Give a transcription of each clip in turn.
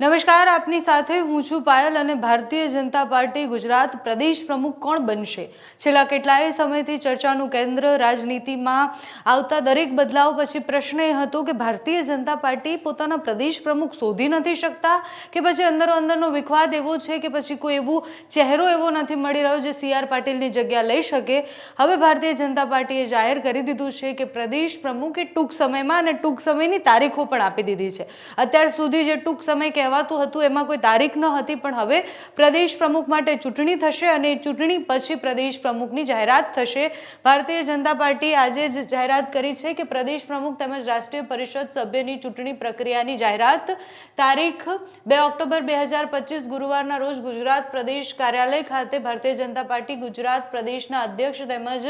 નમસ્કાર, આપની સાથે હું છું પાયલ અને ભારતીય જનતા પાર્ટી ગુજરાત પ્રદેશ પ્રમુખ કોણ બનશે? છેલ્લા કેટલાય સમયથી ચર્ચાનું કેન્દ્ર રાજનીતિમાં આવતા દરેક બદલાવ પછી પ્રશ્ન એ હતો કે ભારતીય જનતા પાર્ટી પોતાના પ્રદેશ પ્રમુખ શોધી નથી શકતા કે પછી અંદરો અંદરનો વિખવાદ એવો છે કે પછી કોઈ એવું ચહેરો એવો નથી મળી રહ્યો જે સી આર પાટીલની જગ્યા લઈ શકે? હવે ભારતીય જનતા પાર્ટીએ જાહેર કરી દીધું છે કે પ્રદેશ પ્રમુખ ટૂંક સમયમાં અને ટૂંક સમયની તારીખો પણ આપી દીધી છે. અત્યાર સુધી જે ટૂંક સમય કહેવાતું હતું એમાં કોઈ તારીખ ન હતી પણ હવે પ્રદેશ પ્રમુખ માટે ચૂંટણી થશે અને ચૂંટણી પછી પ્રદેશ પ્રમુખની જાહેરાત થશે. ભારતીય જનતા પાર્ટી આજે જ જાહેરાત કરી છે કે પ્રદેશ પ્રમુખ તેમજ રાષ્ટ્રીય પરિષદ સભ્યની ચૂંટણી પ્રક્રિયાની જાહેરાત તારીખ બે ઓક્ટોબર બે હજાર પચીસ ગુરુવારના રોજ ગુજરાત પ્રદેશ કાર્યાલય ખાતે ભારતીય જનતા પાર્ટી ગુજરાત પ્રદેશના અધ્યક્ષ તેમજ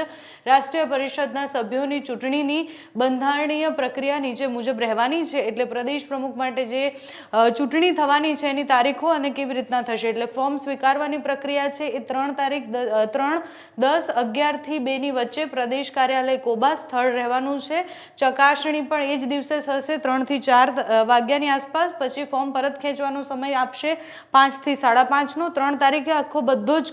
રાષ્ટ્રીય પરિષદના સભ્યોની ચૂંટણીની બંધારણીય પ્રક્રિયા નીચે મુજબ રહેવાની છે. એટલે પ્રદેશ પ્રમુખ માટે જે અ, ચૂંટણી થવાની છે, એની તારીખો અને કેવી રીતના થશે? એટલે ફોર્મ સ્વીકારવાની પ્રક્રિયા છે એ ત્રણ તારીખ ત્રણ, દસ અગિયારથી બેની વચ્ચે પ્રદેશ કાર્યાલય કોબા સ્થળ રહેવાનું છે. ચકાસણી પણ એ જ દિવસે થશે ત્રણથી ચાર વાગ્યાની આસપાસ. પછી ફોર્મ પરત ખેંચવાનો સમય આપશે પાંચથી સાડા પાંચનો ત્રણ તારીખે આખો બધો જ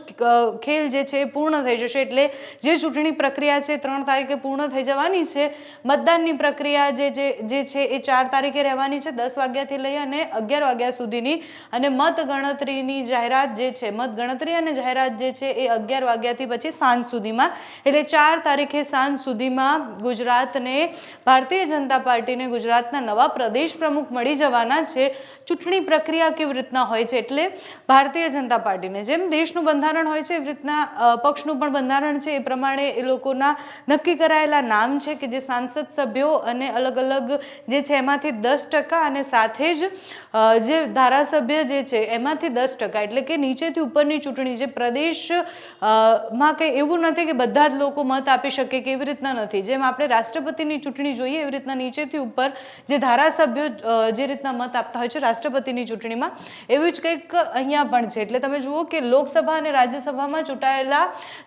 ખેલ જે છે એ પૂર્ણ થઈ જશે. એટલે જે ચૂંટણી પ્રક્રિયા છે ત્રણ તારીખે પૂર્ણ થઈ જવાની છે. મતદાનની પ્રક્રિયા જે જે છે એ ચાર તારીખે રહેવાની છે. દસ વાગ્યાથી લઈ અને અગિયાર વાગ્યા સુધીની અને મત ગણતરીની જાહેરાત જે છે મતગણતરી અને જાહેરાત જે છે એ અગિયાર વાગ્યાથી પછી સાંજ સુધીમાં એટલે ચાર તારીખે સાંજ સુધીમાં ગુજરાતને ભારતીય જનતા પાર્ટીને ગુજરાતના નવા પ્રદેશ પ્રમુખ મળી જવાના છે. ચૂંટણી પ્રક્રિયા કેવી રીતના હોય છે? એટલે ભારતીય જનતા પાર્ટીને જેમ દેશનું બંધારણ હોય છે એવી રીતના પક્ષનું પણ બંધારણ છે. એ પ્રમાણે એ લોકોના નક્કી કરાયેલા નામ છે કે જે સાંસદ સભ્યો અને અલગ અલગ જે છે એમાંથી દસ ટકા અને સાથે જ અ, જે ધારાસભ્ય જે છે, એમાંથી દસ ટકા, એટલે કે નીચેથી ઉપરની ચૂંટણી, જે પ્રદેશમાં કંઈ એવું નથી કે બધા જ લોકો મત આપી શકે કે એવી રીતના નથી. જેમ આપણે રાષ્ટ્રપતિની ચૂંટણી જોઈએ, એવી રીતના નીચેથી ઉપર જે ધારાસભ્યો જે રીતના મત આપતા હોય છે રાષ્ટ્રપતિની ચૂંટણીમાં, એવું જ કંઈક અહીંયા પણ છે. એટલે તમે જુઓ કે લોકસભા અને રાજ્યસભામાં ચૂંટાયેલા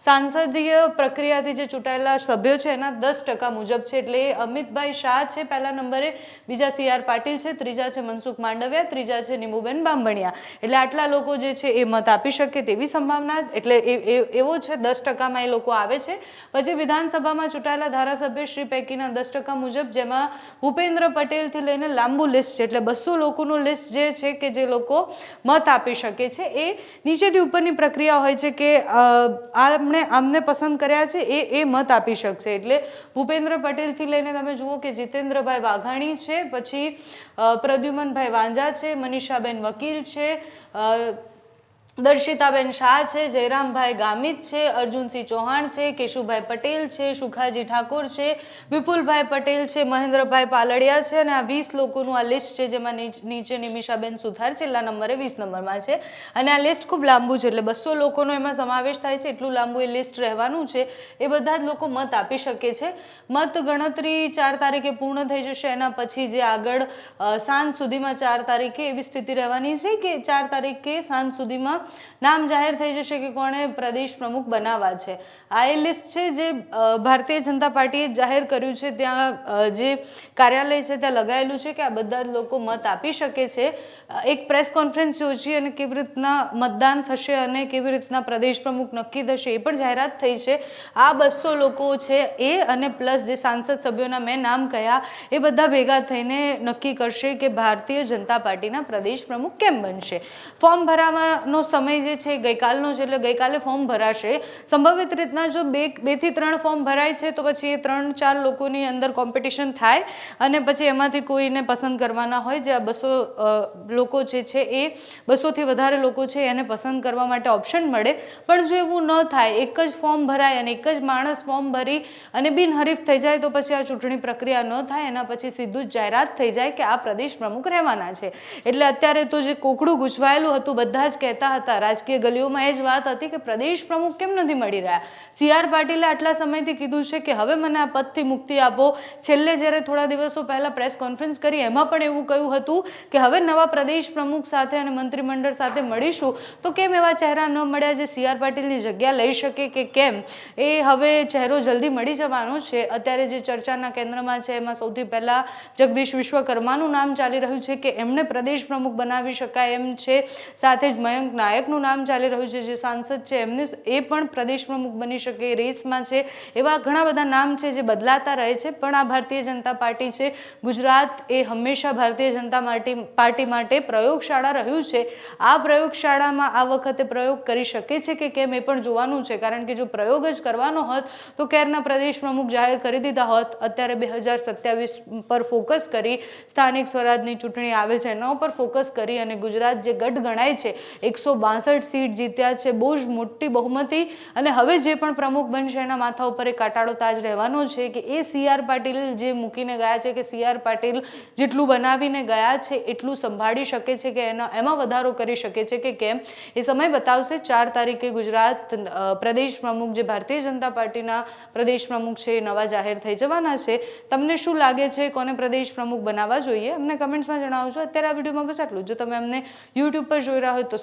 સાંસદીય પ્રક્રિયાથી જે ચૂંટાયેલા સભ્યો છે, એના દસ ટકા મુજબ છે. એટલે અમિતભાઈ શાહ છે પહેલા નંબરે, બીજા સી આર પાટીલ છે, ત્રીજા છે મનસુખ માંડવિયા, ત્રીજા છે નીમુબેન બાંભણિયા. એટલે આટલા લોકો જે છે એ મત આપી શકે તેવી સંભાવના એટલે એવો છે, દસ ટકામાં એ લોકો આવે છે. પછી વિધાનસભામાં ચૂંટાયેલા ધારાસભ્ય શ્રી પૈકીના દસ ટકા મુજબ જેમાં ભૂપેન્દ્ર પટેલથી લઈને લાંબુ લિસ્ટ છે, એટલે બસો લોકોનું લિસ્ટ જે છે કે જે લોકો મત આપી શકે છે, એ નીચેથી ઉપરની પ્રક્રિયા હોય છે કે આમણે આમને પસંદ કર્યા છે, એ એ મત આપી શકશે. એટલે ભૂપેન્દ્ર પટેલથી લઈને તમે જુઓ કે જીતેન્દ્રભાઈ વાઘાણી છે, પછી પ્રદ્યુમનભાઈ વાંઝા છે મનીષાબેન વકીલ છે. દર્શિતાબેન શાહ છે, જયરામભાઈ ગામિત છે, અર્જુનસિંહ ચૌહાણ છે, કેશુભાઈ પટેલ છે, સુખાજી ઠાકોર છે, વિપુલભાઈ પટેલ છે, મહેન્દ્રભાઈ પાલડિયા છે અને આ વીસ લોકોનું આ લિસ્ટ છે, જેમાં નીચ- નિમિષાબેન સુથાર છેલ્લા નંબરે વીસ નંબરમાં છે. અને આ લિસ્ટ ખૂબ લાંબુ છે, એટલે બસો લોકોનો એમાં સમાવેશ થાય છે, એટલું લાંબુ એ લિસ્ટ રહેવાનું છે. એ બધા જ લોકો મત આપી શકે છે. મત ગણતરી ચાર તારીખે પૂર્ણ થઈ જશે, એના પછી જે આગળ સાંજ સુધીમાં ચાર તારીખે એવી સ્થિતિ રહેવાની છે કે ચાર તારીખે સાંજ સુધીમાં નામ જાહેર થઈ જશે કે કોણે પ્રદેશ પ્રમુખ બનાવવા છે. આ એ લિસ્ટ છે જે ભારતીય જનતા પાર્ટીએ જાહેર કર્યું છે. ત્યાં જે કાર્યાલય છે ત્યાં લગાયેલું છે કે આ બધા જ લોકો મત આપી શકે છે. એક પ્રેસ કોન્ફરન્સ યોજી અને કેવી રીતના મતદાન થશે અને કેવી રીતના પ્રદેશ પ્રમુખ નક્કી થશે એ પણ જાહેરાત થઈ છે. આ બસો લોકો છે એ અને પ્લસ જે સાંસદ સભ્યોના મેં નામ કયા એ બધા ભેગા થઈને નક્કી કરશે કે ભારતીય જનતા પાર્ટીના પ્રદેશ પ્રમુખ કેમ બનશે. ફોર્મ ભરવાનો સમય જે છે ગઈકાલનો છે એટલે ગઈકાલે ફોર્મ ભરાશે. સંભવિત રીતના જો બે, બેથી ત્રણ ફોર્મ ભરાય છે તો પછી એ ત્રણ, ચાર લોકોની અંદર કોમ્પિટિશન થાય અને પછી એમાંથી કોઈને પસંદ કરવાના હોય. જે આ બસો લોકો જે છે એ બસોથી વધારે લોકો છે એને પસંદ કરવા માટે ઓપ્શન મળે. પણ જો એવું ન થાય, એક જ ફોર્મ ભરાય અને એક જ માણસ ફોર્મ ભરી અને બિનહરીફ થઈ જાય તો પછી આ ચૂંટણી પ્રક્રિયા ન થાય. એના પછી સીધું જ જાહેરાત થઈ જાય કે આ પ્રદેશ પ્રમુખ રહેવાના છે. એટલે અત્યારે તો જે કોકડું ગૂંચવાયેલું હતું, બધા જ કહેતા હતા હતા. રાજકીય ગલીઓમાં એ જ વાત હતી કે પ્રદેશ પ્રમુખ કેમ નથી મળી રહ્યા? સી આર પાટીલે આટલા સમયથી કીધું છે કે હવે મને આ પદથી મુક્તિ આપો. છેલ્લે જ્યારે થોડા દિવસો પહેલાં પ્રેસ કોન્ફરન્સ કરી, એમાં પણ એવું કહ્યું હતું કે હવે નવા પ્રદેશ પ્રમુખ સાથે અને મંત્રીમંડળ સાથે મળીશું. તો કેમ એવા ચહેરા ન મળ્યા જે સી આર પાટીલની જગ્યા લઈ શકે કે કેમ? એ હવે ચહેરો જલ્દી મળી જવાનો છે. અત્યારે જે ચર્ચાના કેન્દ્રમાં છે, એમાં સૌથી પહેલાં જગદીશ વિશ્વકર્માનું નામ ચાલી રહ્યું છે કે એમને પ્રદેશ પ્રમુખ બનાવી શકાય એમ છે. સાથે જ મયંક નાયકનું નામ ચાલી રહ્યું છે, જે સાંસદ છે, એમને એ પણ પ્રદેશ પ્રમુખ બની શકે રેસમાં છે, એવા ઘણા બધા નામ છે જે બદલાતા રહે છે, પણ આ ભારતીય જનતા પાર્ટી છે, ગુજરાત એ હંમેશા ભારતીય જનતા પાર્ટી માટે પ્રયોગશાળા રહ્યું છે. આ પ્રયોગશાળામાં આ વખતે પ્રયોગ કરી શકે છે કે કેમ એ પણ જોવાનું છે, કારણ કે જો પ્રયોગ જ કરવાનો હોત, તો ક્યારના પ્રદેશ પ્રમુખ જાહેર કરી દીધા હોત? અત્યારે બે હજાર સત્યાવીસ પર ફોકસ કરી સ્થાનિક સ્વરાજની ચૂંટણી આવે છે, એના ઉપર ફોકસ કરી અને ગુજરાત જે ગઢ ગણાય છે, એકસો બાસઠ સીટ જીત્યા છે. બહુ જ મોટી બહુમતી. અને હવે જે પણ પ્રમુખ બનશે, એના માથા ઉપર એક કાટાળો તાજ રહેવાનો છે કે એ સી આર પાટીલ જે મૂકીને ગયા છે, કે સી આર પાટીલ જેટલું બનાવીને ગયા છે, એટલું સંભાળી શકે છે કે એનો, એમાં વધારો કરી શકે છે કે કેમ? એ સમય બતાવશે. ચાર તારીખે ગુજરાત પ્રદેશ પ્રમુખ જે ભારતીય જનતા પાર્ટીના પ્રદેશ પ્રમુખ છે, એ નવા જાહેર થઈ જવાના છે. તમને શું લાગે છે કોને પ્રદેશ પ્રમુખ બનાવવા જોઈએ? અમને કમેન્ટ્સમાં જણાવજો. અત્યારે આ વિડીયોમાં બસ આટલું જો. તમે અમને યુટ્યુબ પર જોઈ રહ્યા હોય તો